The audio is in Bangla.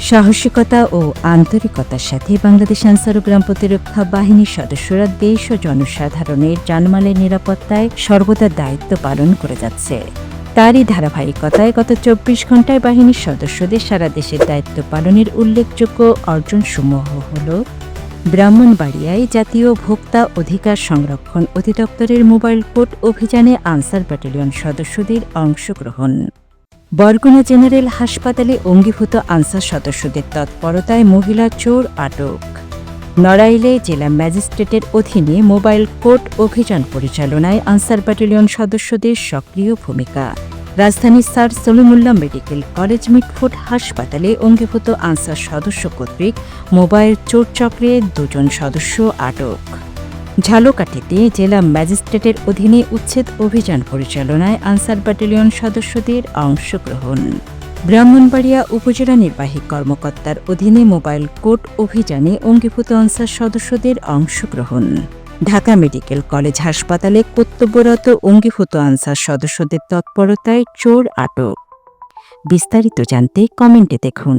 সাহসিকতা ও আন্তরিকতার সাথে বাংলাদেশ আনসারুগ্রাম প্রতিরক্ষা বাহিনীর সদস্যরা দেশ ও জনসাধারণের জানমালের নিরাপত্তায় সর্বদা দায়িত্ব পালন করে যাচ্ছে। তারই ধারাবাহিকতায় গত চব্বিশ ঘন্টায় বাহিনীর সদস্যদের সারা দেশের দায়িত্ব পালনের উল্লেখযোগ্য অর্জনসমূহ হল ব্রাহ্মণবাড়িয়ায় জাতীয় ভোক্তা অধিকার সংরক্ষণ অধিদপ্তরের মোবাইল কোর্ট অভিযানে আনসার ব্যাটালিয়ন সদস্যদের অংশগ্রহণ। বরগুনা জেনারেল হাসপাতালে অঙ্গীভূত আনসার সদস্যদের তৎপরতায় মহিলা চোর আটক। নড়াইলে জেলা ম্যাজিস্ট্রেটের অধীনে মোবাইল কোর্ট অভিযান পরিচালনায় আনসার ব্যাটালিয়ন সদস্যদের সক্রিয় ভূমিকা। রাজধানীর sir Salimullah medical college Mitford হাসপাতালে অঙ্গীভূত আনসার সদস্য কর্তৃক মোবাইল চোর চক্রে দুজন সদস্য আটক। ঝালকাঠিতে জেলা ম্যাজিস্ট্রেটের অধীনে উচ্ছেদ অভিযান পরিচালনায় আনসার ব্যাটালিয়ন সদস্যদের অংশগ্রহণ। ব্রাহ্মণবাড়িয়া উপজেলা নির্বাহী কর্মকর্তার অধীনে মোবাইল কোর্ট অভিযানে অঙ্গীভূত আনসার সদস্যদের অংশগ্রহণ। ঢাকা মেডিকেল কলেজ হাসপাতালে কর্তব্যরত অঙ্গীভূত আনসার সদস্যদের তৎপরতায় চোর আটক। বিস্তারিত জানতে কমেন্টে দেখুন।